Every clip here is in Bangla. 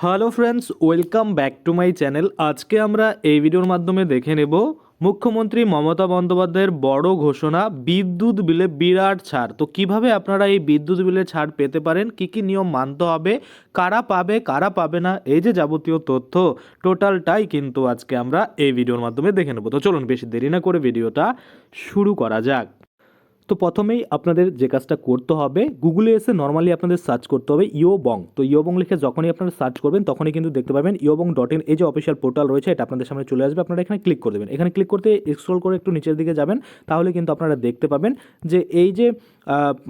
Hello friends, welcome back to my channel. আজকে আমরা এই ভিডিওর মাধ্যমে দেখে নেব মুখ্যমন্ত্রী মমতা বন্দ্যোপাধ্যায়ের বড় ঘোষণা, বিদ্যুৎ বিলে বিরাট ছাড়। তো কীভাবে আপনারা এই বিদ্যুৎ বিলে ছাড় পেতে পারেন? কি কি নিয়ম মানতে হবে? কারা পাবে কারা পাবে না? এই যে যাবতীয় তথ্য, টোটালটাই কিন্তু আজকে আমরা এই ভিডিওর মাধ্যমে দেখে নেব। তো চলুন, বেশি দেরি না করে ভিডিওটা শুরু করা যাক। তো প্রথমেই আপনাদের যে কাজটা করতে হবে গুগলে এসে নর্মালি আপনাদের সার্চ করতে হবে ইও বং তো ইও বং লিখে যখনই আপনারা সার্চ করবেন, তখনই কিন্তু দেখতে পাবেন ইও বং ডট ইন এই যে অফিসিয়াল পোর্টাল রয়েছে, এটা আপনাদের সামনে চলে আসবে, আপনারা এখানে ক্লিক করে দেবেন। এখানে ক্লিক করতে স্ক্রল করে একটু নিচের দিকে যাবেন, তাহলে কিন্তু আপনারা দেখতে পাবেন যে এই যে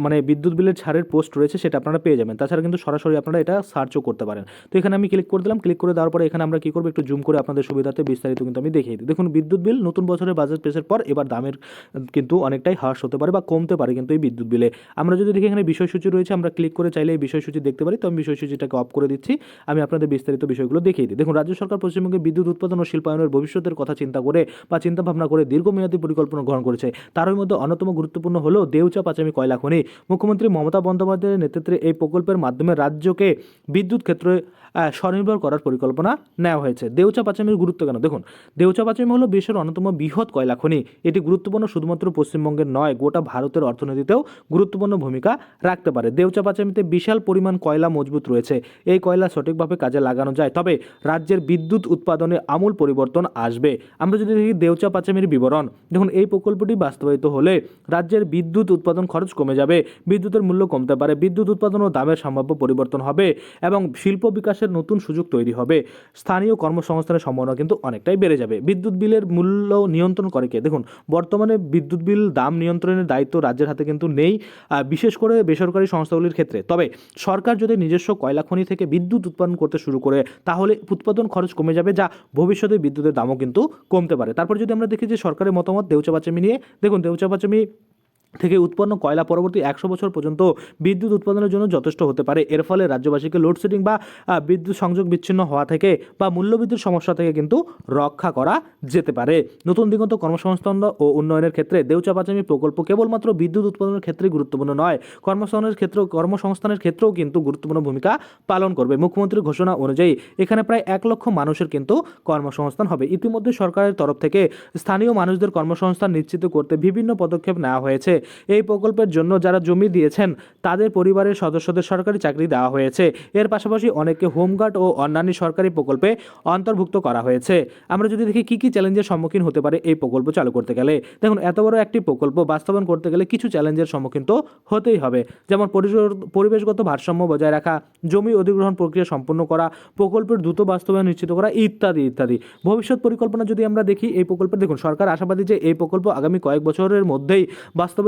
মানে বিদ্যুৎ বিলের ছাড়ের পোস্ট রয়েছে, সেটা আপনারা পেয়ে যাবেন। তাছাড়া কিন্তু সরাসরি আপনারা এটা সার্চও করতে পারেন। তো এখানে আমি ক্লিক করে দিলাম ক্লিক করে দেওয়ার পরে এখানে আমরা কী করব, একটু জুম করে আপনাদের সুবিধাতে বিস্তারিত কিন্তু আমি দেখিয়ে দিই। দেখুন, বিদ্যুৎ বিল নতুন বছরের বাজেট পেশের পর এবার দামের কিন্তু অনেকটাই হ্রাস হতে পারে বা কমতে পারে কিন্তু এই বিদ্যুৎ বিলে। আমরা যদি দেখি এখানে বিষয়সূচি রয়েছে, আমরা ক্লিক করে চাইলে এই বিষয়সূচি দেখতে পারি। তো আমি বিষয়সূচিটাকে অফ করে দিচ্ছি। আমি আপনাদের বিস্তারিত বিষয়গুলো দেখিয়ে দিই। দেখুন, রাজ্য সরকার পশ্চিমবঙ্গে বিদ্যুৎ উৎপাদন ও শিল্পায়নের ভবিষ্যতের কথা চিন্তা করে বা চিন্তা ভাবনা করে দীর্ঘমেয়াদী পরিকল্পনা গ্রহণ করেছে। তারই মধ্যে অন্যতম গুরুত্বপূর্ণ হলো দেউচা পাচামি কয়লা খনি মুখ্যমন্ত্রী মমতা বন্দ্যোপাধ্যায়ের নেতৃত্বে এই প্রকল্পের মাধ্যমে রাজ্যকে বিদ্যুৎ ক্ষেত্রে স্বনির্ভর করার পরিকল্পনা নেওয়া হয়েছে। দেউচা পাচামির গুরুত্ব কেন? দেখুন, দেউচা পাচামি হলো বিশ্বের অন্যতম বৃহৎ কয়লা খনি এটি গুরুত্বপূর্ণ শুধুমাত্র পশ্চিমবঙ্গের নয়, গোটা ভারতের অর্থনীতিতেও গুরুত্বপূর্ণ ভূমিকা রাখতে পারে। দেউচা পাচামিতে বিশাল পরিমাণ কয়লা মজবুত রয়েছে। এই কয়লা সঠিকভাবে কাজে লাগানো যায়, তবে রাজ্যের বিদ্যুৎ উৎপাদনে আমূল পরিবর্তন আসবে। আমরা যদি দেখি দেউচা পাচামির বিবরণ, দেখুন, এই প্রকল্পটি বাস্তবায়িত হলে রাজ্যের বিদ্যুৎ উৎপাদন খরচ কমে যাবে, বিদ্যুতের মূল্য কমতে পারে, বিদ্যুৎ উৎপাদন ও দামের সম্ভাব্য পরিবর্তন হবে এবং শিল্প বিকাশের নতুন সুযোগ তৈরি হবে। স্থানীয় কর্মসংস্থানের সম্ভাবনা কিন্তু অনেকটাই বেড়ে যাবে। বিদ্যুৎ বিলের মূল্য নিয়ন্ত্রণ করে কে? দেখুন, বর্তমানে বিদ্যুৎ বিল দাম নিয়ন্ত্রণের দায়িত্ব রাজ্যের হাতে কিন্তু নেই বিশেষ করে বেসরকারি সংস্থাগুলির ক্ষেত্রে। তবে সরকার যদি নিজস্ব কয়লা খনি থেকে বিদ্যুৎ উৎপাদন করতে শুরু করে, তাহলে উৎপাদন খরচ কমে যাবে, যা ভবিষ্যতে বিদ্যুতের দামও কিন্তু কমতে পারে। তারপর যদি আমরা দেখি যে সরকারের মতামত, দেউচা পাচামি নিয়ে, দেখুন দেউচা পাচামি থেকে উৎপন্ন কয়লা পরবর্তী একশো বছর পর্যন্ত বিদ্যুৎ উৎপাদনের জন্য যথেষ্ট হতে পারে। এর ফলে রাজ্যবাসীকে লোডশেডিং বা বিদ্যুৎ সংযোগ বিচ্ছিন্ন হওয়া থেকে বা মূল্যবৃদ্ধির সমস্যা থেকে কিন্তু রক্ষা করা যেতে পারে। নতুন দিগন্ত কর্মসংস্থান ও উন্নয়নের ক্ষেত্রে দেউচা পাচামি প্রকল্প কেবলমাত্র বিদ্যুৎ উৎপাদনের ক্ষেত্রে গুরুত্বপূর্ণ নয়, কর্মসংস্থানের ক্ষেত্রেও কর্মসংস্থানের ক্ষেত্রেও কিন্তু গুরুত্বপূর্ণ ভূমিকা পালন করবে। মুখ্যমন্ত্রীর ঘোষণা অনুযায়ী এখানে প্রায় এক লক্ষ মানুষের কিন্তু কর্মসংস্থান হবে। ইতিমধ্যে সরকারের তরফ থেকে স্থানীয় মানুষদের কর্মসংস্থান নিশ্চিত করতে বিভিন্ন পদক্ষেপ নেওয়া হয়েছে। এই প্রকল্পের জন্য যারা জমি দিয়েছেন, তাদের পরিবারের সদস্যদের সরকারি চাকরি দেওয়া হয়েছে। এর পাশাপাশি অনেককে হোমগার্ড ও অন্যান্য সরকারি প্রকল্পে অন্তর্ভুক্ত করা হয়েছে। আমরা যদি দেখি কী কী চ্যালেঞ্জের সম্মুখীন হতে পারে এই প্রকল্প চালু করতে গেলে। দেখুন, এত বড় একটি প্রকল্প বাস্তবায়ন করতে গেলে কিছু চ্যালেঞ্জের সম্মুখীন তো হতেই হবে। যেমন পরিবেশগত ভারসাম্য বজায় রাখা, জমি অধিগ্রহণ প্রক্রিয়া সম্পন্ন করা, প্রকল্পের দ্রুত বাস্তবায়ন নিশ্চিত করা, ইত্যাদি ইত্যাদি। ভবিষ্যৎ পরিকল্পনা যদি আমরা দেখি এই প্রকল্পে, দেখুন, সরকার আশাবাদী যে এই প্রকল্প আগামী কয়েক বছরের মধ্যেই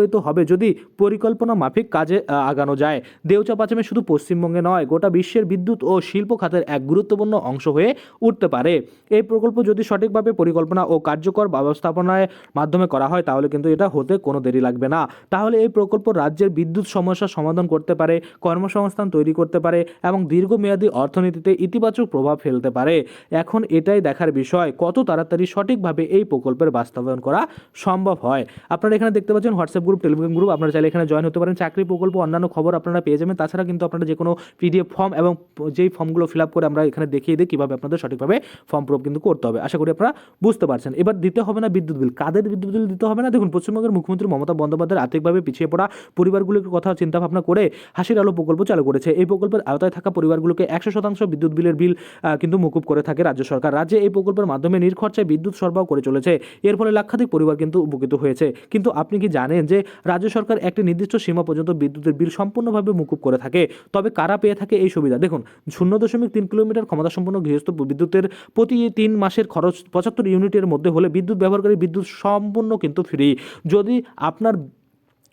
বাস্তবায়িত হবে যদি পরিকল্পনা মাফিক কাজে আগানো যায়। দেউচা পাচামে শুধু পশ্চিমবঙ্গে নয়, গোটা বিশ্বের বিদ্যুৎ ও শিল্প খাতের এক গুরুত্বপূর্ণ অংশ হয়ে উঠতে পারে। এই প্রকল্প যদি সঠিকভাবে পরিকল্পনা ও কার্যকর ব্যবস্থাপনায় মাধ্যমে করা হয়, তাহলে কিন্তু এটা হতে কোনো দেরি লাগবে না। তাহলে এই প্রকল্প রাজ্যের বিদ্যুৎ সমস্যার সমাধান করতে পারে, কর্মসংস্থান তৈরি করতে পারে এবং দীর্ঘমেয়াদী অর্থনীতিতে ইতিবাচক প্রভাব ফেলতে পারে। এখন এটাই দেখার বিষয়, কত তাড়াতাড়ি সঠিকভাবে এই প্রকল্পের বাস্তবায়ন করা সম্ভব হয়। আপনারা এখানে দেখতে পাচ্ছেন, হোয়াটসঅ্যাপ গ্রুপ টেলিগ্রাম গ্রুপ আপনারা চাইলে এখানে জয়েন হতে পারেন। চাকরি প্রকল্প, অন্যান্য খবর আপনারা পেয়ে যাবেন। তাছাড়া কিন্তু আপনারা যে কোনো পিডিএফ ফর্ম এবং যেই ফর্মগুলো ফিল আপ করে আমরা এখানে দেখিয়ে দিই কীভাবে আপনাদের সঠিকভাবে ফর্ম প্রুফ কিন্তু করতে হবে। আশা করি আপনারা বুঝতে পারছেন। এবার দিতে হবে না বিদ্যুৎ বিল। কাদের বিদ্যুৎ বিল দিতে হবে না? দেখুন, পশ্চিমবঙ্গের মুখ্যমন্ত্রী মমতা বন্দ্যোপাধ্যায় আর্থিকভাবে পিছিয়ে পড়া পরিবারগুলোর কথা চিন্তা ভাবনা করে হাসির আলো প্রকল্প চালু করেছে। এই প্রকল্পের আওতায় থাকা পরিবারগুলোকে একশো শতাংশ বিদ্যুৎ বিলের বিল কিন্তু মুকুব করে থাকে রাজ্য সরকার। রাজ্যে এই প্রকল্পের মাধ্যমে নির্খরচায় বিদ্যুৎ সরবরাহ করে চলেছে। এর ফলে লাক্ষাধিক পরিবার কিন্তু উপকৃত হয়েছে। কিন্তু আপনি কি জানেন যে রাজ্য সরকার একটি নির্দিষ্ট সীমা পর্যন্ত বিদ্যুতের বিল সম্পূর্ণভাবে মুকুব করে থাকে। তবে কারা পেয়ে থাকে এই সুবিধা? দেখুন, শূন্য দশমিক তিন কিলোমিটার ক্ষমতা সম্পন্ন গৃহস্থ বিদ্যুতের প্রতি তিন মাসের খরচ পঁচাত্তর ইউনিটের মধ্যে হলে বিদ্যুৎ ব্যবহারকারী বিদ্যুৎ সম্পূর্ণ কিন্তু ফ্রি। যদি আপনার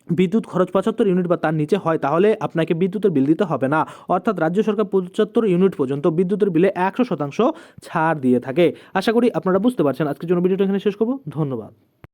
বিদ্যুৎ খরচ পঁচাত্তর ইউনিট বা তার নিচে হয়, তাহলে আপনাকে বিদ্যুতের বিল দিতে হবে না। অর্থাৎ রাজ্য সরকার পঁচাত্তর ইউনিট পর্যন্ত বিদ্যুতের বিলে একশো শতাংশ ছাড় দিয়ে থাকে। আশা করি আপনারা বুঝতে পারছেন। আজকের জন্য ভিডিওটা এখানে শেষ করব। ধন্যবাদ।